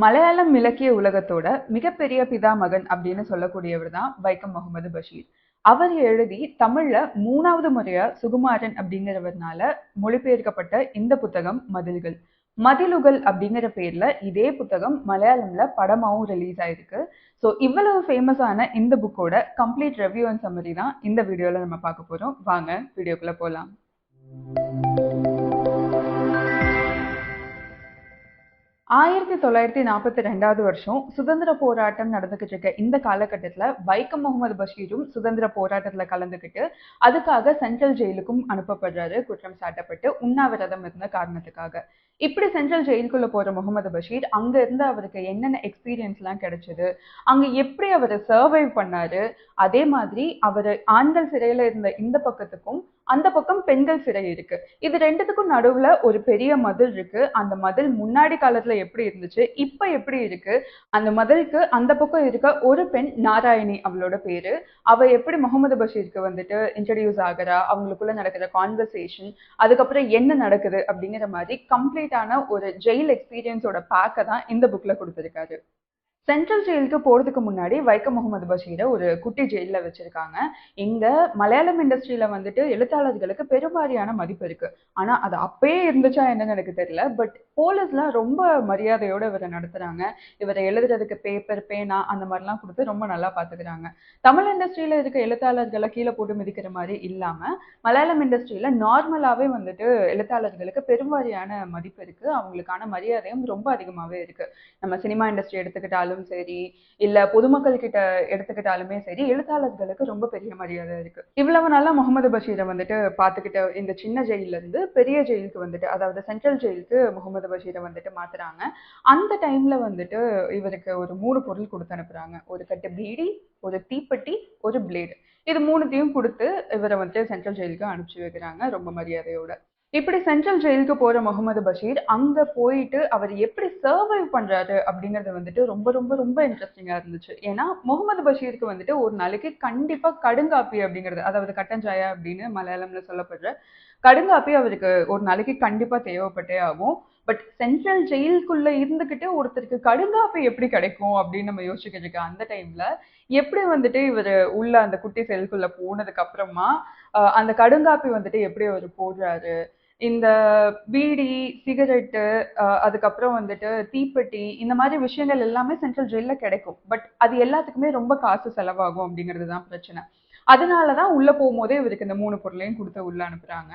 மலையாளம் இலக்கிய உலகத்தோட மிகப்பெரிய பிதாமகன் அப்படின்னு சொல்லக்கூடியவர் தான் வைக்கம் முகமது பஷீர். அவர் எழுதி தமிழ்ல மூணாவது முறையா சுகுமாரன் அப்படிங்கிறவர்னால மொழிபெயர்க்கப்பட்ட இந்த புத்தகம் மதில்கள். மதிலுகள் அப்படிங்கிற பேர்ல இதே புத்தகம் மலையாளம்ல படமாவும் ரிலீஸ் ஆயிருக்கு. ஸோ இவ்வளவு ஃபேமஸான இந்த புக்கோட கம்ப்ளீட் ரிவ்யூ அண்ட் சம்மரி தான் இந்த வீடியோல நம்ம பார்க்க போறோம். வாங்க வீடியோக்குள்ள போலாம். ஆயிரத்தி தொள்ளாயிரத்தி நாற்பத்தி ரெண்டாவது வருஷம் சுதந்திர போராட்டம் நடந்துகிட்டு இருக்க இந்த காலகட்டத்தில் வைக்கம் முகமது பஷீரும் சுதந்திர போராட்டத்தில் கலந்துக்கிட்டு அதுக்காக சென்ட்ரல் ஜெயிலுக்கும் அனுப்பப்படுறாரு குற்றம் சாட்டப்பட்டு உண்ணாவிரதம் இருந்த காரணத்துக்காக. இப்படி சென்ட்ரல் ஜெயிலுக்குள்ள போற முகமது பஷீர் அங்க இருந்து அவருக்கு என்னென்ன எக்ஸ்பீரியன்ஸ்லாம் கிடைச்சது அங்க எப்படி அவர் சர்வைவ் பண்ணாரு அதே மாதிரி அவர் ஆண்கள் சிறையில இருந்த இந்த பக்கத்துக்கும் அந்த பக்கம் பெண்கள் சிறை இருக்கு. இது ரெண்டுத்துக்கும் நடுவுல ஒரு பெரிய மதில் இருக்கு. அந்த மதில் முன்னாடி காலத்துல எப்படி இருந்துச்சு இப்ப எப்படி இருக்கு அந்த மதிலுக்கு அந்த பக்கம் இருக்க ஒரு பெண் நாராயணி அவளோட பேரு. அவ எப்படி முகமது பஷீருக்கு வந்துட்டு இன்ட்ரடியூஸ் ஆகிறா அவங்களுக்குள்ள நடக்கிற கான்வர்சேஷன் அதுக்கப்புறம் என்ன நடக்குது அப்படிங்கிற மாதிரி கம்ப்ளீட் கம்ப்ளீட்டான ஒரு ஜெயில் எக்ஸ்பீரியன்ஸோட பேக்கை தான் இந்த புக்ல கொடுத்துருக்காரு. சென்ட்ரல் ஜெயிலுக்கு போறதுக்கு முன்னாடி வைக்கம் முகமது பஷீரை ஒரு குட்டி ஜெயில வச்சிருக்காங்க. இங்க மலையாளம் இண்டஸ்ட்ரியில வந்துட்டு எழுத்தாளர்களுக்கு பெருவாரியான மதிப்பு இருக்கு. ஆனா அது அப்பயே இருந்துச்சா என்னன்னு எனக்கு தெரியல. பட் போலீஸ்லாம் ரொம்ப மரியாதையோட இவரை நடத்துறாங்க. இவரை எழுதுறதுக்கு பேப்பர் பேனா அந்த மாதிரிலாம் கொடுத்து ரொம்ப நல்லா பாத்துக்கிறாங்க. தமிழ் இண்டஸ்ட்ரியில இருக்க எழுத்தாளர்களை கீழே போட்டு மிதிக்கிற மாதிரி இல்லாம மலையாளம் இண்டஸ்ட்ரியில நார்மலாவே வந்துட்டு எழுத்தாளர்களுக்கு பெருவாரியான மதிப்பு இருக்கு. அவங்களுக்கான மரியாதையும் ரொம்ப அதிகமாவே இருக்கு. நம்ம சினிமா இண்டஸ்ட்ரி எடுத்துக்கிட்டாலும் சரி இல்ல பொதுமக்கள் கிட்ட எடுத்துக்கிட்டாலுமே சரி எழுத்தாளர்களுக்கு ரொம்ப பெரிய மரியாதை இருக்கு. இவ்வளவு நாளா முகமது பஷீரை வந்துட்டு பாத்துக்கிட்ட இந்த சின்ன ஜெயில இருந்து பெரிய ஜெயிலுக்கு வந்துட்டு அதாவது சென்ட்ரல் ஜெயிலுக்கு முகமது பஷீரை வந்துட்டு மாத்துறாங்க. அந்த டைம்ல வந்துட்டு இவருக்கு ஒரு மூணு பொருள் கொடுத்து அனுப்புறாங்க. ஒரு கட்டு பீடி ஒரு தீப்பெட்டி ஒரு பிளேடு இது மூணுத்தையும் கொடுத்து இவரை வந்துட்டு சென்ட்ரல் ஜெயிலுக்கு அனுப்பிச்சு வைக்கிறாங்க ரொம்ப மரியாதையோட. இப்படி சென்ட்ரல் ஜெயிலுக்கு போற முகமது பஷீர் அங்க போயிட்டு அவர் எப்படி சர்வைவ் பண்றாரு அப்படிங்கறது வந்துட்டு ரொம்ப ரொம்ப ரொம்ப இன்ட்ரெஸ்டிங்கா இருந்துச்சு. ஏன்னா முகமது பஷீருக்கு வந்துட்டு ஒரு நாளைக்கு கண்டிப்பா கடுங்காப்பி அப்படிங்கிறது அதாவது கட்டஞ்சாயா அப்படின்னு மலையாளம்ல சொல்லப்படுற கடுங்காப்பி அவருக்கு ஒரு நாளைக்கு கண்டிப்பா தேவைப்பட்டே ஆகும். பட் சென்ட்ரல் ஜெயிலுக்குள்ள இருந்துகிட்டு ஒருத்தருக்கு கடுங்காப்பி எப்படி கிடைக்கும் அப்படின்னு நம்ம யோசிச்சுக்கிட்டு இருக்க அந்த டைம்ல எப்படி வந்துட்டு இவர் உள்ள அந்த குட்டி செயலுக்குள்ள போனதுக்கு அப்புறமா அந்த கடுங்காப்பி வந்துட்டு எப்படி அவர் போடுறாரு இந்த பீடி சிகரெட்டு அதுக்கப்புறம் வந்துட்டு தீப்பெட்டி இந்த மாதிரி விஷயங்கள் எல்லாமே சென்ட்ரல் ஜெயிலில் கிடைக்கும். பட் அது எல்லாத்துக்குமே ரொம்ப காசு செலவாகும் அப்படிங்கிறது தான் பிரச்சனை. அதனால தான் உள்ளே போகும்போதே இவருக்கு இந்த மூணு பொருளையும் கொடுத்து உள்ளே அனுப்புகிறாங்க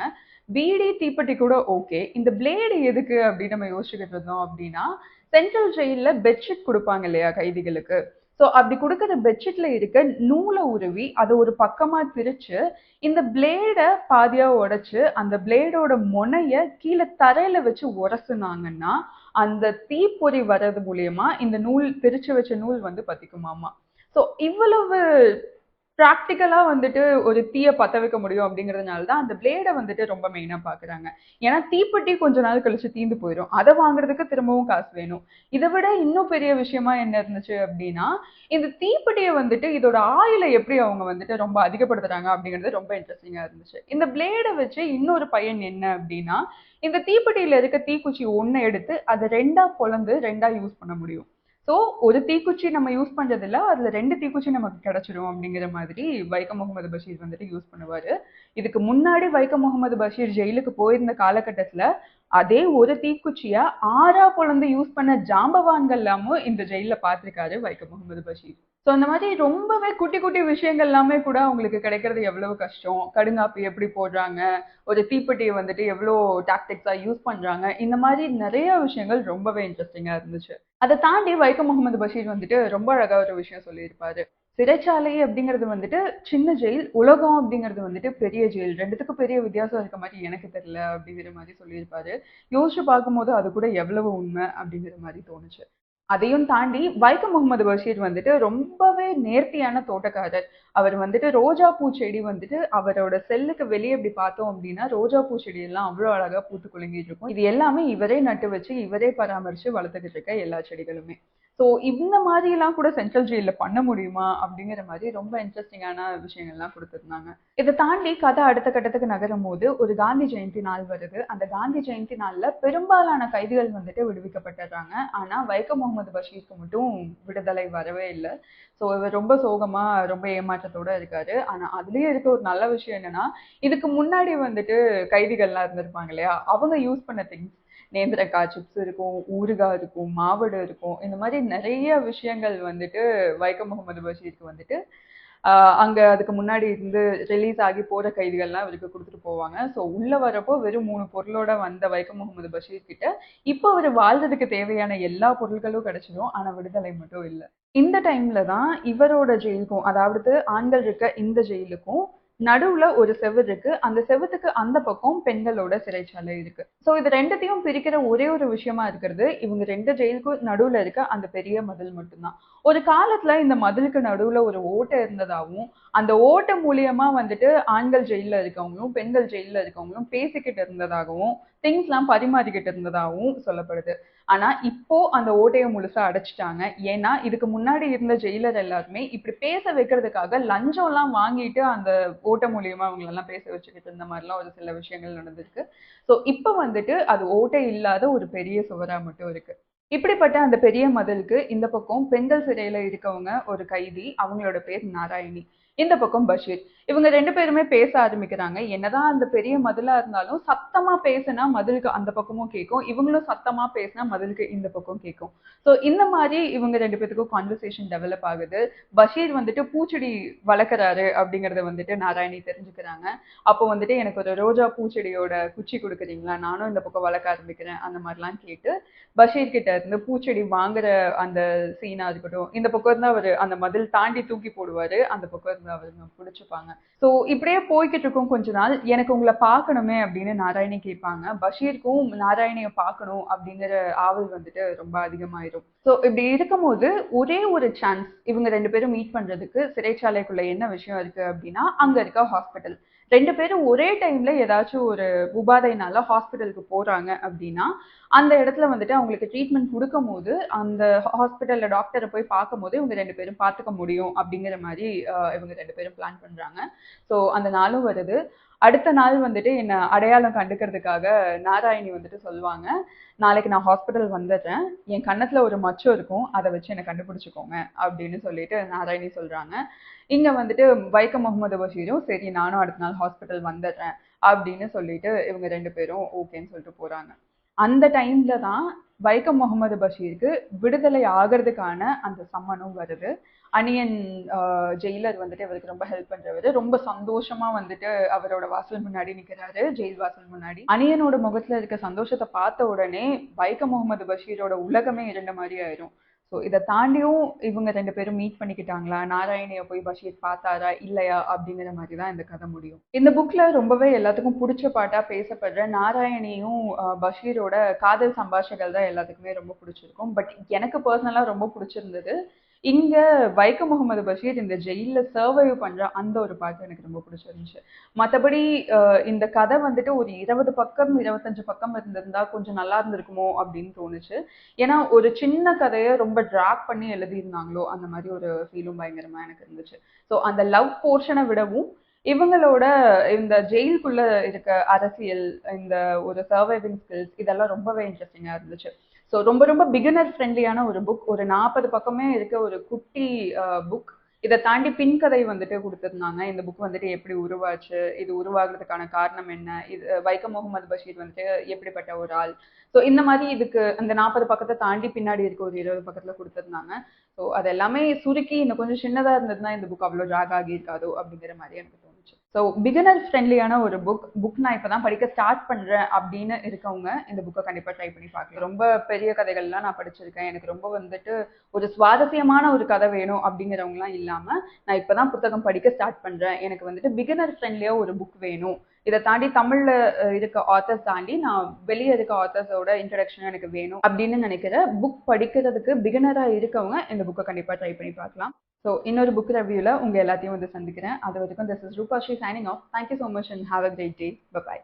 பீடி தீப்பெட்டி கூட ஓகே இந்த பிளேடு எதுக்கு அப்படின்னு நம்ம யோசிச்சுக்கிட்டு இருந்தோம் அப்படின்னா சென்ட்ரல் ஜெயிலில் பெட்ஷீட் கொடுப்பாங்க இல்லையா கைதிகளுக்கு? ஸோ அப்படி கொடுக்குற பெட்ஷீட்ல இருக்க நூலை உருவி அதை ஒரு பக்கமா திரிச்சு இந்த பிளேடை பாதியா உடைச்சு அந்த பிளேடோட முனைய கீழே தரையில வச்சு உரசுனாங்கன்னா அந்த தீப்பொறி வர்றது மூலியமா இந்த நூல் திரிச்சு வச்ச நூல் வந்து பத்திக்குமாமா. ஸோ இவ்வளவு ப்ராக்டிக்கலாக வந்துட்டு ஒரு தீயை பற்ற வைக்க முடியும் அப்படிங்கிறதுனால தான் அந்த பிளேடை வந்துட்டு ரொம்ப மெயினாக பார்க்குறாங்க ஏன்னா தீப்பெட்டி கொஞ்ச நாள் கழிச்சு தீந்து போயிடும் அதை வாங்குறதுக்கு திரும்பவும் காசு வேணும். இதை விட இன்னும் பெரிய விஷயமா என்ன இருந்துச்சு அப்படின்னா இந்த தீப்பெட்டியை வந்துட்டு இதோட ஆயிலை எப்படி அவங்க வந்துட்டு ரொம்ப அதிகப்படுத்துறாங்க அப்படிங்கிறது ரொம்ப இன்ட்ரெஸ்டிங்காக இருந்துச்சு. இந்த பிளேடை வச்சு இன்னொரு பையன் என்ன அப்படின்னா இந்த தீப்பெட்டியில் இருக்க தீக்குச்சி ஒன்று எடுத்து அதை ரெண்டாக பொழந்து ரெண்டாக யூஸ் பண்ண முடியும். ஸோ ஒரு தீக்குச்சி நம்ம யூஸ் பண்றதில்ல அதுல ரெண்டு தீக்குச்சி நமக்கு கிடைச்சிரும் அப்படிங்கிற மாதிரி வைக்கம் முகமது பஷீர் வந்துட்டு யூஸ் பண்ணுவாரு. இதுக்கு முன்னாடி வைக்கம் முகமது பஷீர் ஜெயிலுக்கு போயிருந்த காலகட்டத்துல அதே ஒரு தீக்குச்சியா ஆறா பொழந்து யூஸ் பண்ண ஜாம்பவான்கள் எல்லாமும் இந்த ஜெயில பார்த்திருக்காரு வைக்கம் முகமது பஷீர். ஸோ அந்த மாதிரி ரொம்பவே குட்டி குட்டி விஷயங்கள் எல்லாமே கூட அவங்களுக்கு கிடைக்கிறது எவ்வளவு கஷ்டம்? கடுங்காப்பி எப்படி போடுறாங்க? ஒரு தீப்பெட்டியை வந்துட்டு எவ்வளோ டாக்டிக்ஸாக யூஸ் பண்ணுறாங்க இந்த மாதிரி நிறைய விஷயங்கள் ரொம்பவே இன்ட்ரெஸ்டிங்காக இருந்துச்சு. அதை தாண்டி வைக்கம் முகமது பஷீர் வந்துட்டு ரொம்ப அழகாக ஒரு விஷயம் சொல்லியிருப்பாரு. சிறைச்சாலை அப்படிங்கிறது வந்துட்டு சின்ன ஜெயில் உலகம் அப்படிங்கிறது வந்துட்டு பெரிய ஜெயில். ரெண்டுத்துக்கும் பெரிய வித்தியாசம் இருக்க மாதிரி எனக்கு தெரியல அப்படிங்கிற மாதிரி சொல்லியிருப்பாரு. யோசிச்சு பார்க்கும்போது அது கூட எவ்வளவு உண்மை அப்படிங்கிற மாதிரி தோணுச்சு. அதையும் தாண்டி வைக்கம் முகமது பஷீர் வந்துட்டு ரொம்பவே நேர்த்தியான தோட்டக்காரர். அவர் வந்துட்டு ரோஜா பூ செடி வந்துட்டு அவரோட செல்லுக்கு வெளியே இப்படி பார்த்தோம் அப்படின்னா ரோஜா பூ எல்லாம் அவ்வளோ அழகா பூத்து குலுங்கிட்டு இருக்கும். இது எல்லாமே இவரே நட்டு வச்சு இவரே பராமரிச்சு வளர்த்துக்கிட்டு இருக்க எல்லா செடிகளுமே. ஸோ இந்த மாதிரிலாம் கூட சென்ட்ரல் ஜெயிலில் பண்ண முடியுமா? அப்படிங்கிற மாதிரி ரொம்ப இன்ட்ரெஸ்டிங்கான விஷயங்கள்லாம் கொடுத்துருந்தாங்க. இதை தாண்டி கதை அடுத்த கட்டத்துக்கு நகரும் போது ஒரு காந்தி ஜெயந்தி நாள் வருது. அந்த காந்தி ஜெயந்தி நாளில் பெரும்பாலான கைதிகள் வந்துட்டு விடுவிக்கப்பட்டுறாங்க. ஆனால் வைக்கம் முகமது பஷீருக்கு மட்டும் விடுதலை வரவே இல்லை. ஸோ இவர் ரொம்ப சோகமாக ரொம்ப ஏமாற்றத்தோட இருக்காரு. ஆனால் அதுலேயே இருக்க ஒரு நல்ல விஷயம் என்னன்னா இதுக்கு முன்னாடி வந்துட்டு கைதிகள்லாம் இருந்திருப்பாங்க இல்லையா? அவங்க யூஸ் பண்ண திங்ஸ் நேந்திரக்காய் சிப்ஸ் இருக்கும் ஊறுகாய் இருக்கும் மாவடு இருக்கும். இந்த மாதிரி நிறைய விஷயங்கள் வந்துட்டு வைக்கம் முகமது பஷீருக்கு வந்துட்டு அங்கே அங்க அதுக்கு முன்னாடி இருந்து ரிலீஸ் ஆகி போற கைதிகள்லாம் இவருக்கு கொடுத்துட்டு போவாங்க. ஸோ உள்ள வரப்போ வெறும் மூணு பொருளோட வந்த வைக்கம் முகமது பஷீர் கிட்ட இப்போ அவர் வாழ்றதுக்கு தேவையான எல்லா பொருட்களும் கிடைச்சிடும் ஆனா விடுதலை மட்டும் இல்லை. இந்த டைம்ல தான் இவரோட ஜெயிலுக்கும் அதாவது ஆண்கள் இருக்க இந்த ஜெயிலுக்கும் நடுவுல ஒரு செவுரு இருக்கு. அந்த செவுத்துக்கு அந்த பக்கம் பெண்களோட சிறைச்சாலை இருக்கு. ஸோ இது ரெண்டுத்தையும் பிரிக்கிற ஒரே ஒரு விஷயமா இருக்கிறது. இவங்க ரெண்டு ஜெயிலுக்கும் நடுவுல இருக்க அந்த பெரிய மதில் மட்டும்தான். ஒரு காலத்துல இந்த மதிலுக்கு நடுவுல ஒரு ஓட்டை இருந்ததாகவும் அந்த ஓட்டை மூலியமா வந்துட்டு ஆண்கள் ஜெயில இருக்கவங்களும் பெண்கள் ஜெயில இருக்கவங்களும் பேசிக்கிட்டு இருந்ததாகவும் திங்ஸ்லாம் பரிமாறிக்கிட்டு இருந்ததாகவும் சொல்லப்படுது. ஆனா இப்போ அந்த ஓட்டையை முழுசா அடைச்சிட்டாங்க. ஏன்னா இதுக்கு முன்னாடி இருந்த ஜெயிலர் எல்லாருமே இப்படி பேச வைக்கிறதுக்காக லஞ்சம் எல்லாம் வாங்கிட்டு அந்த ஓட்டை மூலியமா அவங்க எல்லாம் பேச வச்சுக்கிட்டு இந்த மாதிரிலாம் ஒரு சில விஷயங்கள் நடந்திருக்கு. ஸோ இப்போ வந்துட்டு அது ஓட்டை இல்லாத ஒரு பெரிய சுவரா மட்டும் இருக்கு. இப்படிப்பட்ட அந்த பெரிய மதிலுக்கு இந்த பக்கம் பெண்கள் சிறையில இருக்கவங்க ஒரு கைதி அவங்களோட பேர் நாராயணி. இந்த பக்கம் பஷீர். இவங்க ரெண்டு பேருமே பேச ஆரம்பிக்கிறாங்க. என்னதான் அந்த பெரிய மதிலா இருந்தாலும் சத்தமா பேசினா மதிலுக்கு அந்த பக்கமும் கேட்கும் இவங்களும் சத்தமா பேசினா மதிலுக்கு இந்த பக்கம் கேட்கும் ஸோ இந்த மாதிரி இவங்க ரெண்டு பேத்துக்கும் கான்வர்சேஷன் டெவலப் ஆகுது. பஷீர் வந்துட்டு பூச்செடி வளர்க்குறாரு அப்படிங்கறத வந்துட்டு நாராயணி தெரிஞ்சுக்கிறாங்க. அப்போ வந்துட்டு எனக்கு ஒரு ரோஜா பூச்செடியோட குச்சி கொடுக்குறீங்களா? நானும் இந்த பக்கம் வளர்க்க ஆரம்பிக்கிறேன். அந்த மாதிரிலாம் கேட்டு பஷீர் கிட்ட இருந்து பூச்செடி வாங்குற அந்த சீனா இருக்கட்டும் இந்த பக்கம் இருந்தா அவர் அந்த மதில் தாண்டி தூக்கி போடுவாரு. அந்த பக்கம் இருந்து அவங்க பிடிச்சிப்பாங்க. ஸோ இப்படியே போய்கிட்டு இருக்கும் கொஞ்ச நாள். எனக்கு உங்களை பார்க்கணுமே அப்படின்னு நாராயணி கேட்பாங்க. பஷீருக்கும் நாராயணியை பார்க்கணும் அப்படிங்கிற ஆவல் வந்துட்டு ரொம்ப அதிகமாயிரும். ஸோ இப்படி இருக்கும்போது ஒரே ஒரு சான்ஸ் இவங்க ரெண்டு பேரும் மீட் பண்றதுக்கு சிறைச்சாலைக்குள்ள என்ன விஷயம் இருக்கு அப்படின்னா அங்க இருக்க ஹாஸ்பிட்டல் ரெண்டு பேரும் ஒரே டைம்ல ஏதாச்சும் ஒரு உபாதைனால ஹாஸ்பிட்டலுக்கு போறாங்க அப்படின்னா அந்த இடத்துல வந்துட்டு அவங்களுக்கு ட்ரீட்மெண்ட் கொடுக்கும் போது அந்த ஹாஸ்பிட்டல்ல டாக்டரை போய் பார்க்கும் போது இவங்க ரெண்டு பேரும் பார்த்துக்க முடியும் அப்படிங்கிற மாதிரி இவங்க ரெண்டு பேரும் பிளான் பண்றாங்க. ஸோ அந்த நாளும் வருது. அடுத்த நாள் வந்துட்டு என்னை அடையாளம் கண்டுக்கிறதுக்காக நாராயணி வந்துட்டு சொல்லுவாங்க நாளைக்கு நான் ஹாஸ்பிட்டல் வந்துடுறேன். என் கன்னத்துல ஒரு மச்சம் இருக்கும். அதை வச்சு என்னை கண்டுபிடிச்சிக்கோங்க. அப்படின்னு சொல்லிட்டு நாராயணி சொல்றாங்க. இங்க வந்துட்டு வைக்கம் முகமது பஷீரும் சரி நானும் அடுத்த நாள் ஹாஸ்பிட்டல் வந்துடுறேன். அப்படின்னு சொல்லிட்டு இவங்க ரெண்டு பேரும் ஓகேன்னு சொல்லிட்டு போறாங்க. அந்த டைம்ல தான் வைக்கம் முகமது பஷீருக்கு விடுதலை ஆகிறதுக்கான அந்த சம்மனும் வருது. அனியன் ஜெயிலர் வந்துட்டு இவருக்கு ரொம்ப ஹெல்ப் பண்றவரு. ரொம்ப சந்தோஷமா வந்துட்டு அவரோட வாசல் முன்னாடி நிக்கிறாரு ஜெயில் வாசல் முன்னாடி. அனியனோட முகத்துல இருக்க சந்தோஷத்தை பார்த்த உடனே வைக்கம் முகமது பஷீரோட உலகமே இருந்த மாதிரி ஆயிரும். ஸோ இதை தாண்டியும் இவங்க ரெண்டு பேரும் மீட் பண்ணிக்கிட்டாங்களா? நாராயணியை போய் பஷீர் பார்த்தாரா? இல்லையா? அப்படிங்கிற மாதிரி தான் இந்த கதை முடியும். இந்த புக்ல ரொம்பவே எல்லாத்துக்கும் பிடிச்ச பாட்டா பேசப்படுற நாராயணியும் பஷீரோட காதல் சம்பாஷைகள் தான் எல்லாத்துக்குமே ரொம்ப பிடிச்சிருக்கும். பட் எனக்கு பர்சனலாக ரொம்ப பிடிச்சிருந்தது இங்க வைக்க முகமது பஷீர் இந்த ஜெயிலில் சர்வைவ் பண்ற அந்த ஒரு பாட்டு எனக்கு ரொம்ப பிடிச்சிருந்துச்சு. மற்றபடி இந்த கதை வந்துட்டு ஒரு இருபது பக்கம் இருபத்தஞ்சு பக்கம் இருந்திருந்தா கொஞ்சம் நல்லா இருந்திருக்குமோ அப்படின்னு தோணுச்சு. ஏன்னா ஒரு சின்ன கதையை ரொம்ப ட்ராக் பண்ணி எழுதியிருந்தாங்களோ அந்த மாதிரி ஒரு ஃபீலும் பயங்கரமா எனக்கு இருந்துச்சு. ஸோ அந்த லவ் போர்ஷனை விடவும் இவங்களோட இந்த ஜெயிலுக்குள்ள இருக்க அரசியல் இந்த ஒரு சர்வைவிங் ஸ்கில்ஸ் இதெல்லாம் ரொம்பவே இன்ட்ரெஸ்டிங்கா இருந்துச்சு. ஸோ ரொம்ப ரொம்ப பிகினர் ஃப்ரெண்ட்லியான ஒரு புக் ஒரு நாற்பது பக்கமே இருக்க ஒரு குட்டி புக் இதை தாண்டி பின்கதை வந்துட்டு கொடுத்துருந்தாங்க. இந்த புக் வந்துட்டு எப்படி உருவாச்சு இது உருவாகிறதுக்கான காரணம் என்ன இது வைக்கம் முகமது பஷீர் வந்துட்டு எப்படிப்பட்ட ஒரு ஆள். ஸோ இந்த மாதிரி இதுக்கு அந்த நாற்பது பக்கத்தை தாண்டி பின்னாடி இருக்க ஒரு இருபது பக்கத்துல கொடுத்துருந்தாங்க. ஸோ அது எல்லாமே சுருக்கி இன்னும் கொஞ்சம் சின்னதா இருந்ததுன்னா இந்த புக் அவ்வளோ ஜாக ஆகியிருக்காதோ அப்படிங்கிற மாதிரி எனக்கு ஸோ பிகினர் ஃப்ரெண்ட்லியான ஒரு புக் புக் நான் இப்போ தான் படிக்க ஸ்டார்ட் பண்ணுறேன் அப்படின்னு இருக்கவங்க இந்த புக்கை கண்டிப்பாக ட்ரை பண்ணி பார்க்கலாம். ரொம்ப பெரிய கதைகள்லாம் நான் படிச்சிருக்கேன். எனக்கு ரொம்ப வந்துட்டு ஒரு சுவாரஸ்யமான ஒரு கதை வேணும் அப்படிங்கிறவங்கலாம் இல்லாமல் நான் இப்போ தான் புத்தகம் படிக்க ஸ்டார்ட் பண்ணுறேன் எனக்கு வந்துட்டு பிகினர் ஃப்ரெண்ட்லியாக ஒரு புக் வேணும். இதை தாண்டி தமிழ்ல இருக்க ஆத்தர்ஸ் தாண்டி நான் வெளியே இருக்க ஆத்தர்ஸோட இன்ட்ரடக்ஷன் எனக்கு வேணும் அப்படின்னு நினைக்கிற புக் படிக்கிறதுக்கு பிகினராக இருக்கவங்க இந்த புக்கை கண்டிப்பாக ட்ரை பண்ணி பார்க்கலாம். ஸோ இன்னொரு புக் ரிவ்யூவில் உங்க எல்லாத்தையும் வந்து சந்திக்கிறேன். அது வரைக்கும் this is Rupashree signing off thank you so much and have a great day bye